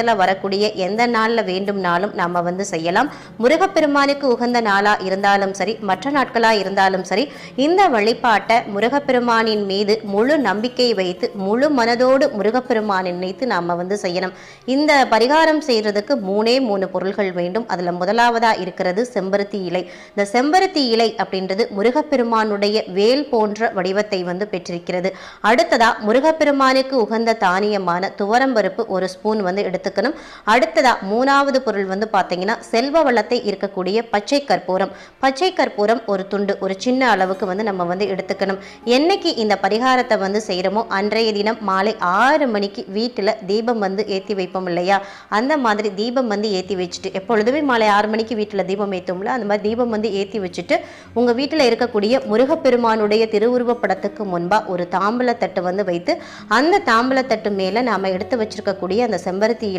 மாதத்தில் வரக்கூடிய எந்த நாளில் வேண்டும்னாலும் நம்ம வந்து செய்யலாம். முருகப்பெருமானுக்கு உகந்த நாளாக இருந்தாலும் சரி மற்ற நாட்களாக இருந்தாலும் சரி இந்த வழிபாட்டை முருகப்பெருமானின் மீது முழு நம்பிக்கை வைத்து முழு மனதோடு முருகப்பெருமானை நினைத்து நாம் வந்து செய்யணும். இந்த பரிகாரம் செய்கிறதுக்கு மூணே மூணு பொருள்கள் வேண்டும். அதில் முதலாவதாக இருக்கிறது செம்பருத்தி இலை. இந்த செம்பருத்தி இலை அப்படின்றது முருகப்பெருமானுடைய வேல் போன்ற வடிவத்தை வந்து பெற்றிருக்கிறது. அடுத்ததாக முருகப்பெருமானுக்கு உகந்த தானியமான துவரம்பருப்பு ஒரு ஸ்பூன் வந்து எடுத்து எடுத்துக்கணும். அடுத்ததா மூணாவது பொருள் வந்து பார்த்தீங்கன்னா செல்வ வளத்தை இருக்கக்கூடிய பச்சை கற்பூரம். பச்சை கற்பூரம் ஒரு துண்டு ஒரு சின்ன அளவுக்கு வந்து நம்ம வந்து எடுத்துக்கணும். என்னைக்கு இந்த பரிகாரத்தை வந்து செய்கிறோமோ அன்றைய தினம் மாலை ஆறு மணிக்கு வீட்டில் தீபம் வந்து ஏற்றி வைப்போம் இல்லையா? அந்த மாதிரி தீபம் வந்து ஏற்றி வச்சுட்டு எப்பொழுதுமே மாலை ஆறு மணிக்கு வீட்டில் தீபம் ஏற்றும்ல அந்த மாதிரி தீபம் வந்து ஏற்றி வச்சுட்டு உங்கள் வீட்டில் இருக்கக்கூடிய முருகப்பெருமானுடைய திருவுருவ படத்துக்கு முன்பாக ஒரு தாம்பூலத்தட்டு வந்து வைத்து அந்த தாம்பூலத்தட்டு மேலே நாம் எடுத்து வச்சிருக்கக்கூடிய அந்த செம்பருத்தி